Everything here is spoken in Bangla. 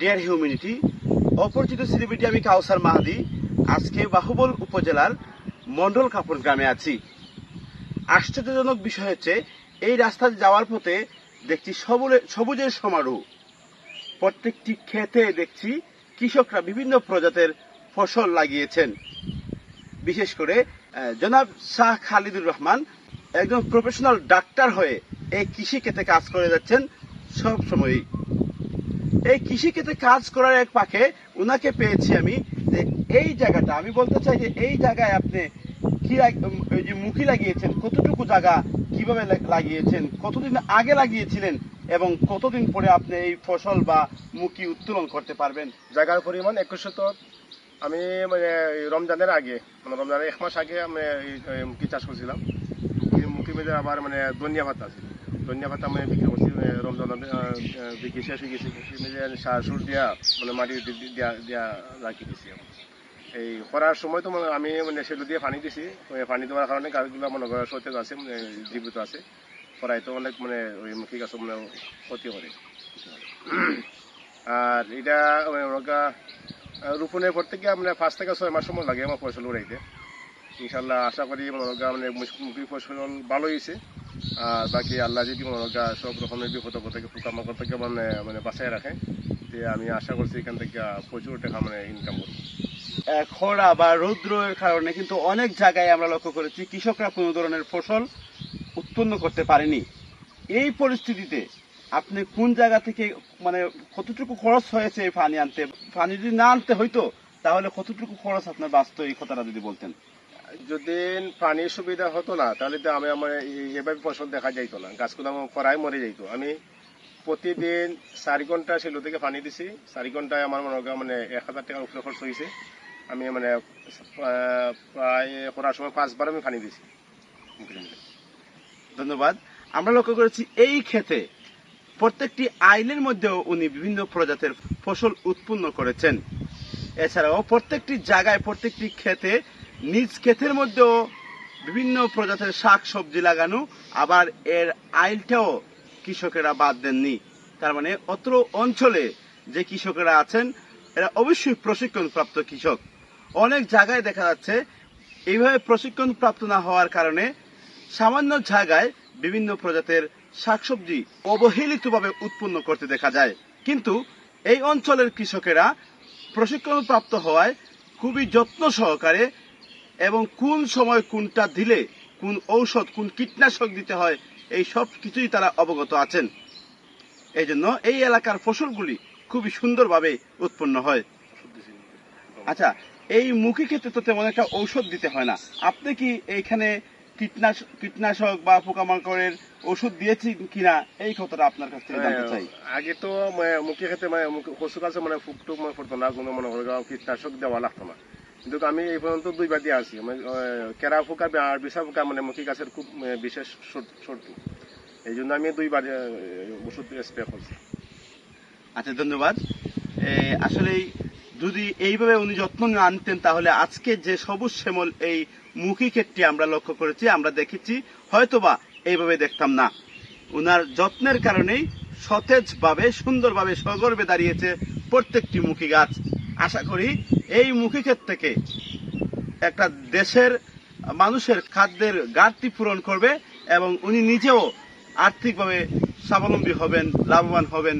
ডিয়ার হিউম্যানিটি অপরিচিত সেলিব্রিটি আমি কাউসার মাহাদি। আজকে বাহুবল উপজেলার মন্ডল কাপুর গ্রামে আছি। আশ্চর্যজনক বিষয় হচ্ছে, এই রাস্তা যাওয়ার পথে দেখছি সবুজের সমারোহ। প্রত্যেকটি ক্ষেতে দেখছি কৃষকরা বিভিন্ন প্রজাতের ফসল লাগিয়েছেন। বিশেষ করে জনাব শাহ খালিদুর রহমান একজন প্রফেশনাল ডাক্তার হয়ে এই কৃষি ক্ষেতে কাজ করে যাচ্ছেন সব সময়ই এই কৃষি ক্ষেত্রে কাজ করার এক পাখে উনাকে পেয়েছি আমি যে এই জায়গাটা, আমি বলতে চাই যে এই জায়গায় আপনি কি যে মুখি লাগিয়েছেন, কতটুকু জায়গা কীভাবে লাগিয়েছেন, কতদিন আগে লাগিয়েছিলেন এবং কতদিন পরে আপনি এই ফসল বা মুখি উত্তোলন করতে পারবেন? জায়গার পরিমাণ একুশ শতক আমি মানে রমজানের আগে মানে রমজানের এক মাস আগে আমি মুখি চাষ করছিলাম। মুখি মধ্যে আবার মানে ধনিয়া ভাতা আছে। ধনিয়া ভাতা আমি বিক্রি করছি। সুর দিয়া মানে মাটি দিয়া এই মানে মানে দিয়ে দিছি আছে আছে। তো অনেক মানে ওই মুখি গাছ মানে ক্ষতি আর এটা রোপণের পর থেকে মানে পাঁচ থেকে ছয় মাস সময় লাগে আমার ফসল উড়াইতে। ইনশাল্লাহ আশা করি মানে ফসল ভালো হয়েছে। আর বাকি আল্লাহ যদি মনোরগা সব রকমের বিপদ থেকে পোকামাকড় থেকে মানে মানে বাঁচায় রাখে তে আমি আশা করছি এখান থেকে প্রচুর টাকা মানে ইনকাম করব খরা বা রৌদ্রের কারণে কিন্তু অনেক জায়গায় আমরা লক্ষ্য করেছি, কৃষকরা কোনো ধরনের ফসল উৎপন্ন করতে পারেনি। এই পরিস্থিতিতে আপনি কোন জায়গা থেকে মানে কতটুকু খরচ হয়েছে এই পানি আনতে? পানি যদি না আনতে হইতো, তাহলে কতটুকু খরচ আপনার বাঁচতো এই কথাটা যদি বলতেন? যদি পানির সুবিধা হতো না, তাহলে তো আমি আমার এভাবে ফসল দেখা যাইতো না। গাছগুলো আমার খরায় মরে যাইতো। আমি প্রতিদিন চারি ঘণ্টা সেলু থেকে পানি দিছি। চারি ঘন্টায় আমার মনে হয় মানে এক হাজার টাকার উপরে খরচ হয়েছে আমি মানে প্রায় করার সময় পাঁচবার আমি পানি দিছি। ধন্যবাদ। আমরা লক্ষ্য করেছি এই ক্ষেতে প্রত্যেকটি আইলের মধ্যেও উনি বিভিন্ন প্রজাতির ফসল উৎপন্ন করেছেন। এছাড়াও প্রত্যেকটি জায়গায় প্রত্যেকটি ক্ষেতে নিজ ক্ষেতের মধ্যেও বিভিন্ন প্রজাতির শাক সবজি লাগানো, আবার এর আইলটাও কৃষকেরা বাদ দেননি। তার মানে অত্র অঞ্চলে যে কৃষকেরা আছেন, এরা অবশ্যই প্রশিক্ষণ প্রাপ্ত কৃষক। অনেক জায়গায় দেখা যাচ্ছে, এইভাবে প্রশিক্ষণ প্রাপ্ত না হওয়ার কারণে সামান্য জায়গায় বিভিন্ন প্রজাতির শাকসবজি অবহেলিতভাবে উৎপন্ন করতে দেখা যায়। কিন্তু এই অঞ্চলের কৃষকেরা প্রশিক্ষণ প্রাপ্ত হওয়ায় খুবই যত্ন সহকারে এবং কোন সময় কোনটা দিলে, কোন ঔষধ, কোন কীটনাশক দিতে হয়, এই সব কিছুই তারা অবগত আছেন। এই জন্য এই এলাকার ফসলগুলি খুবই সুন্দরভাবে উৎপন্ন হয়। আচ্ছা এই মুখী ক্ষেত্রে তো তেমন একটা ঔষধ দিতে হয় না। আপনি কি এইখানে কীটনাশক কীটনাশক বা পোকামাকড়ের ওষুধ দিয়েছেন কিনা? এই কথাটা আপনার কাছ থেকে জানতে চাই। আগে তো মানে মুখে খেতে মানে কচু গাছে মানে ফুক টুক মানে পড়তো না কোনো, মনে কীটনাশক দেওয়া লাগতো না। কিন্তু আমি এই পর্যন্ত দুইবার দিয়ে আহ, কেরা পোকা আর বিষা পোকা মানে মুখী গাছের খুব বিশেষ শত্রু এই জন্য আমি দুইবার আহ, ওষুধ স্প্রে করছি। আচ্ছা ধন্যবাদ। আসলেই যদি এইভাবে উনি যত্ন না আনতেন তাহলে আজকে যে সবুজ শ্যামল এই মুখী ক্ষেতটি আমরা লক্ষ্য করেছি আমরা দেখেছি হয়তোবা এইভাবে দেখতাম না। উনার যত্নের কারণেই সতেজভাবে সুন্দরভাবে সগর্বে দাঁড়িয়েছে প্রত্যেকটি মুখী গাছ। আশা করি এই মুখী ক্ষেত থেকে একটা দেশের মানুষের খাদ্যের ঘাটতি পূরণ করবে এবং উনি নিজেও আর্থিকভাবে স্বাবলম্বী হবেন, লাভবান হবেন।